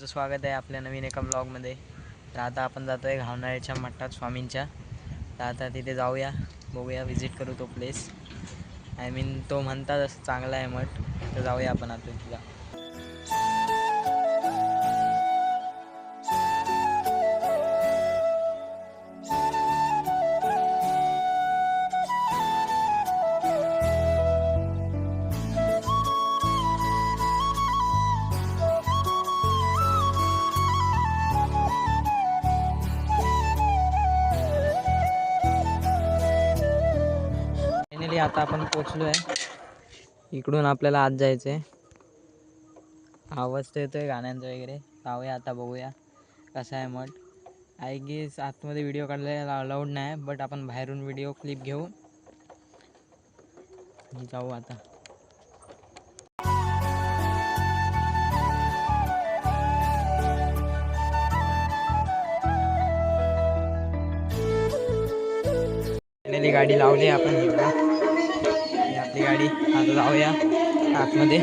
तुमचं स्वागत आहे आपल्या नवीन एका ब्लॉगमध्ये तर आता आपण जातो आहे घावनाळ्याच्या मठात स्वामींच्या. तर आता तिथे जाऊया बघूया व्हिजिट करू तो प्लेस आय मीन तो म्हणतात असं चांगला आहे मठ. तर जाऊया आपण आता तिला आता आपण पोचलो आहे इकडून आपल्याला आत जायचं आहे आवाज तर येतोय गाण्यांचा वगैरे. जाऊया आता बघूया कसा आहे मठ आय गेस आतमध्ये व्हिडिओ काढायला अलाउड नाही बट आपण बाहेरून व्हिडिओ क्लिप घेऊ. जाऊ आता. गाडी लावली आपण. आपली गाडी. आता जाऊया आतमध्ये.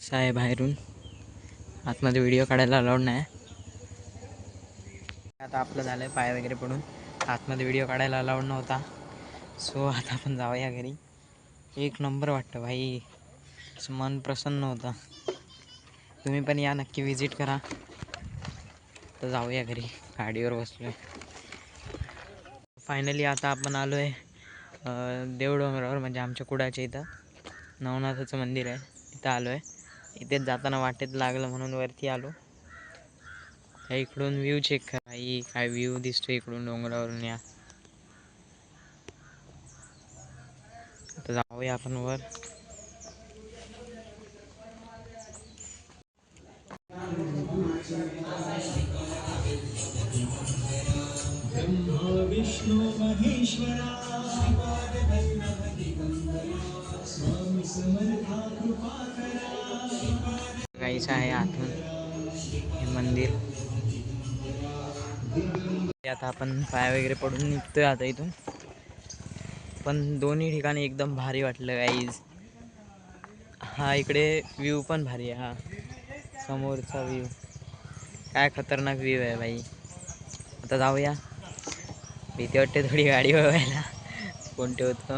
साहेब आहे बाहेरून. आतमध्ये व्हिडिओ काढायला अलाउड नाही. आता आपलं झालं आहे पाय वगैरे पडून. आतमध्ये व्हिडिओ काढायला अलाउड नव्हता. सो आता आपण जाऊया घरी. एक नंबर वाटतं भाई. असं मन प्रसन्न होतं. तुम्ही पण या नक्की विजिट करा. तर जाऊया घरी. गाडीवर बसलो फायनली आता आपण आलो आहे देवडोंगरावर म्हणजे आमच्या कुडाच्या इथं. नवनाथाचं मंदिर आहे. इथं आलो आहे इथेच जाताना वाटेत लागलं म्हणून वरती आलो. इकडून व्ह्यू चेक करा. ही काय व्ह्यू दिसतो इकडून डोंगरावरून या. आता जाऊया आपण वर. गाईचं आहे आतून हे मंदिर. आता आपण पाय वगैरे पडून निघतोय आता इथून. पण दोन्ही ठिकाणी एकदम भारी वाटलं गाईज. हा इकडे व्ह्यू पण भारी आहे हा. समोरचा व्ह्यू काय खतरनाक व्ह्यू आहे भाई. आता जाऊया. રીતે થોડી ગાડીઓ વહેલા કોણ તો.